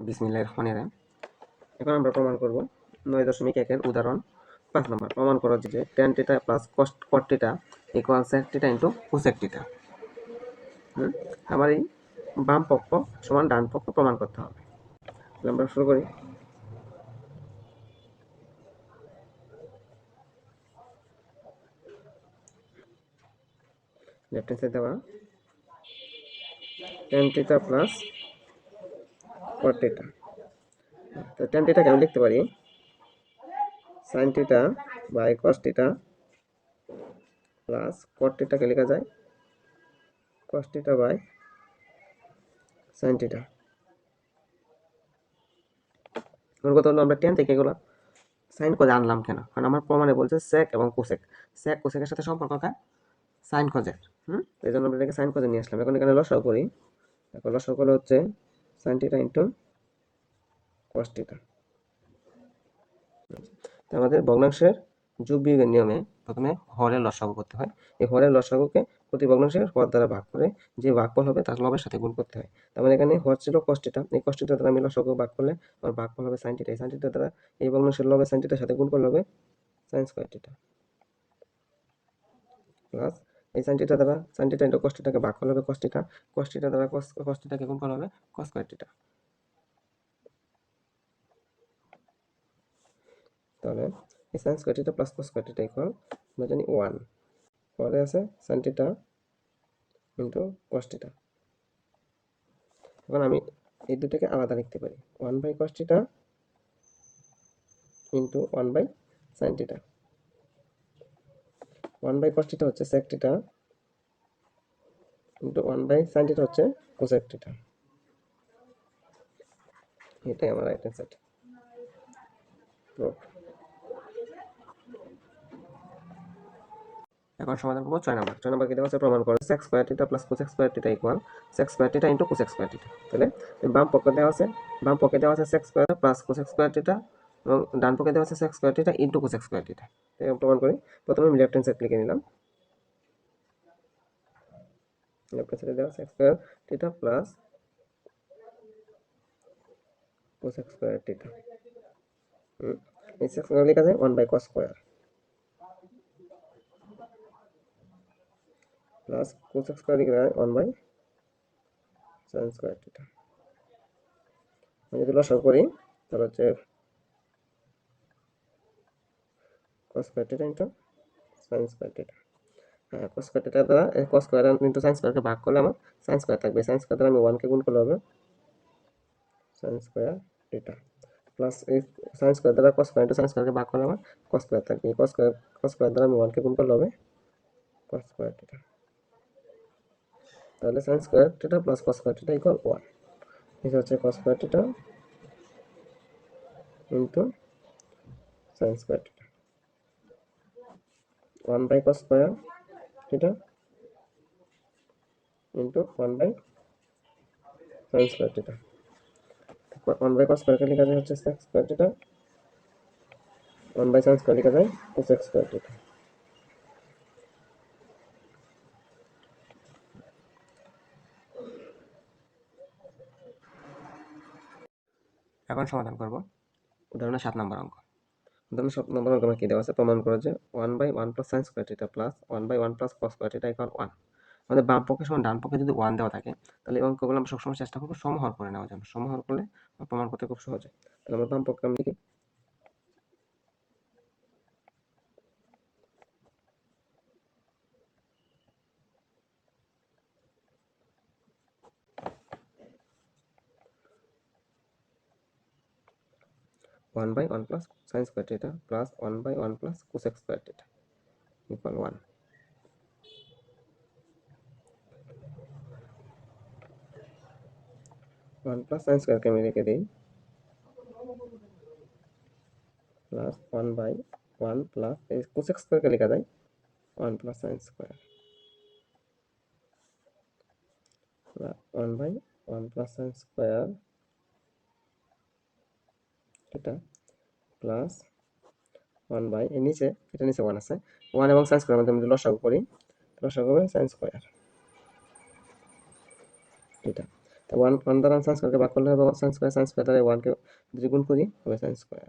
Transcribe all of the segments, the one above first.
বিসমিল্লাহ রহমান রাহিম। এখন আমরা প্রমাণ করব নয় দশমিক একের উদাহরণ পাঁচ নম্বর। প্রমাণ করা যে tan theta plus cost cot theta equal sec theta into cosec theta? আমার এই বাম পক্ষ সমান ডান পক্ষ প্রমাণ করতে হবে। আমরা শুরু করি। লেফট হ্যান্ড সাইড দেওয়া। Tan theta plus cot theta তো টেন টিটাকে আমি লিখতে পারি? Sin theta by cos theta plus cot টিটাকে লেখা যায়? কস টিটা বাই সাইন টিটা আমার কথা হলো? আমরা টেন থেকে এগুলো সাইন করে আনলাম কেন? কারণ আমার প্রমাণে বলছে সেক এবং কোসেক সেক কোসেকের সাথে সম্পর্ক কার? সাইন কজের হুম? এই জন্য আমরা এটাকে সাইন কজে নিয়ে আসলাম। এখন এখানে লসাও করি। এখন লসাও করলে হচ্ছে সাইন টিটা ইন্টু কস টিটা তো আমাদের ভগ্নাংশের যোগ বিয়োগের নিয়মে প্রথমে হরের লসাগু করতে হয়। এই হরের লসাগুকে প্রতি ভগ্নাংশের হর দ্বারা ভাগ করে যে ভাগফল হবে তার লবের সাথে গুণ করতে হয়। তার মানে এখানে হর ছিল কষ্টিটা এই কষ্টিটা দ্বারা আমি লসাগু ভাগ করলে আমার ভাগফল হবে সাইন টিটা এই সাইন টিটা দ্বারা এই ভগ্নাংশের লবের সাইন টিটার সাথে গুণ করলে হবে সাইন স্কোয়ার টিটা প্লাস এই সাইন টিটা দ্বারা সাইন টিটা ইন্টু কষ্টিটাকে ভাগ করলে হবে কষ্টিটা কষ্টিটা দ্বারা কষ্টিটাকে গুণ করলে হবে কস স্কোয়ার টিটা তাহলে এই sin square theta plus cos square theta equal আমরা জানি ওয়ান পরে আছে সাইন টিটা ইন্টু কস টিটা এখন আমি এই দুটোকে আলাদা লিখতে পারি। One by cos theta into one by sin theta one by cos theta হচ্ছে sec theta into one by sin theta হচ্ছে কোসেক টিটা এটাই আমার রাইট সাইড এখন সমাধান করব ছয় নম্বর। ছয় নম্বর কি দেওয়া আছে? প্রমাণ করে। Sec square theta plus cosec square theta equal sec square theta into cosec square theta তাহলে, বাম দেওয়া আছে? বাম পক্ষে আছে sec square plus cosec square theta এবং ডান পক্ষে দেওয়া আছে sec square theta into cosec square এরকম প্রমাণ করি। প্রথমে আমি লেফট হ্যান্ড সাইড লিখে নিলাম। লেফট হ্যান্ড সাইডে দেওয়া sec square theta plus cosec square theta এই সেক্স স্কোয়ার লেখা যায় one by cos square plus cosec square লিখে দেয় ওয়ান বাই সাইন স্কোয়ার আমি যদি লসাগু করি, তাহলে হচ্ছে cos square theta into sin square theta হ্যাঁ কস স্কোয়ার টিটা দ্বারা কস স্কোয়ার ইন্টু সাইন স্কোয়ারকে ভাগ করলে আমার সাইন স্কোয়ার থাকবে। সাইন স্কোয়ার দ্বারা আমি ওয়ানকে গুণ করলে হবে সাইন স্কোয়ার টিটা প্লাস এই সাইন স্কোয়ার দ্বারা কস স্কোয়ার ইন্টু সাইন স্কোয়ারকে ভাগ করলে আমার কস স্কোয়ার থাকবে। কস স্কোয়ার কস স্কোয়ার দ্বারা আমি ওয়ানকে গুণ করলে হবে কস স্কোয়ার টিটা তাহলে sin square theta plus cos square theta equal one এটা হচ্ছে cos square theta into sin square theta one by cos square theta into one by sin square theta one by cos স্কোয়ারকে লেখা যায় হচ্ছে sec square theta one by sin square লেখা যায় cosec square টিটা এখন সমাধান করব। উদাহরণের সাত নম্বর অঙ্ক। উদাহরণের সব নম্বর আমার দেওয়া আছে? প্রমাণ করে যে one by one plus sin square theta plus one by one plus cos square theta equal one আমাদের বাম পক্ষে সমান ডান পক্ষে যদি ওয়ান দেওয়া থাকে, তাহলে এই অঙ্কগুলো আমরা সবসময় চেষ্টা করব সমহর করে নেওয়ার জন্য। সমহর করলে প্রমাণ করতে খুব সহজ হয়। তাহলে আমরা বাম পক্ষে আমি one by one plus sin square theta plus one by one plus cosec square theta equal one one plus sin স্কোয়ারকে আমি রেখে দিই plus one by one plus এই কোসেক স্কোয়ারকে লেখা যায় one plus sin square one by one plus sin square এটা plus one by এর নিচে, এটা নিচে ওয়ান আছে। ওয়ান এবং সাইন স্কোয়ার মধ্যে আমি লসাগু করি, লসাগু হবে সাইন স্কোয়ার এটা। তো ওয়ান ওয়ান দ্বারা সাইন স্কোয়ারকে ভাগ করলে হবে সাইন স্কোয়ার সাইন স্কোয়ার দ্বারা ওয়ানকে যদি গুণ করি, হবে সাইন স্কোয়ার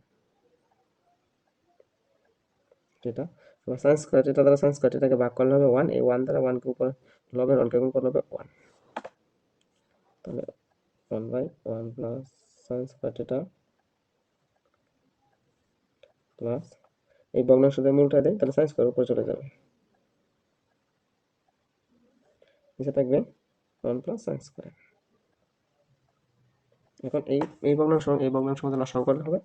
এটা। এবার সাইন স্কোয়ার এটা দ্বারা সাইন স্কোয়ার এটাকে ভাগ করলে হবে ওয়ান এই ওয়ান দ্বারা ওয়ানকে উপর লবে ওয়ানকে গুণ করলে হবে ওয়ান তাহলে one by one plus sin square এটা প্লাস এই ভগ্নাংশদের মূলটা দেয়, তাহলে সাইন স্কোয়ার উপরে চলে যাবে। নিচে থাকবে ওয়ান প্লাস সাইন স্কোয়ার এখন এই এই ভগ্নাংশ এই ভগ্নাংশ মধ্যে লসাগু করলে হবে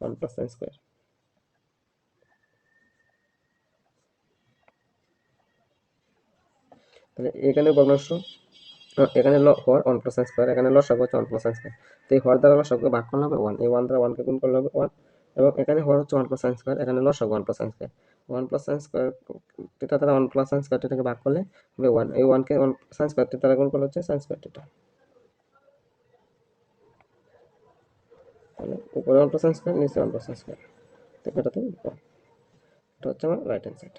ওয়ান প্লাস সাইন স্কোয়ার তাহলে এখানে ভগ্নাংশ এখানে ল, হর ওয়ান প্লাস সাইন স্কোয়ার এখানে লসাগু হচ্ছে ওয়ান প্লাস সাইন স্কোয়ার তো এই হর দ্বারা লসাগুকে ভাগ করলে হবে ওয়ান এই ওয়ান দ্বারা ওয়ানকে গুণ করলে হবে ওয়ান এবং এখানে হর হচ্ছে ওয়ান প্লাস সাইন স্কোয়ার এখানে লসাগু one plus sin square one plus sin square theta তারা ওয়ান প্লাস সাইন স্কোয়ার থেকে ভাগ করলে হবে ওয়ান এই ওয়ানকে ওয়ান সাইন স্কোয়ার তারা গুণ করলে হচ্ছে সাইন স্কোয়ার টিটা। তাহলে উপরে ওয়ান প্লাস সাইন স্কোয়ার নিচে ওয়ান প্লাস সাইন স্কোয়ার তো এটাতে এটা হচ্ছে আমার রাইট হ্যান্ড সাইড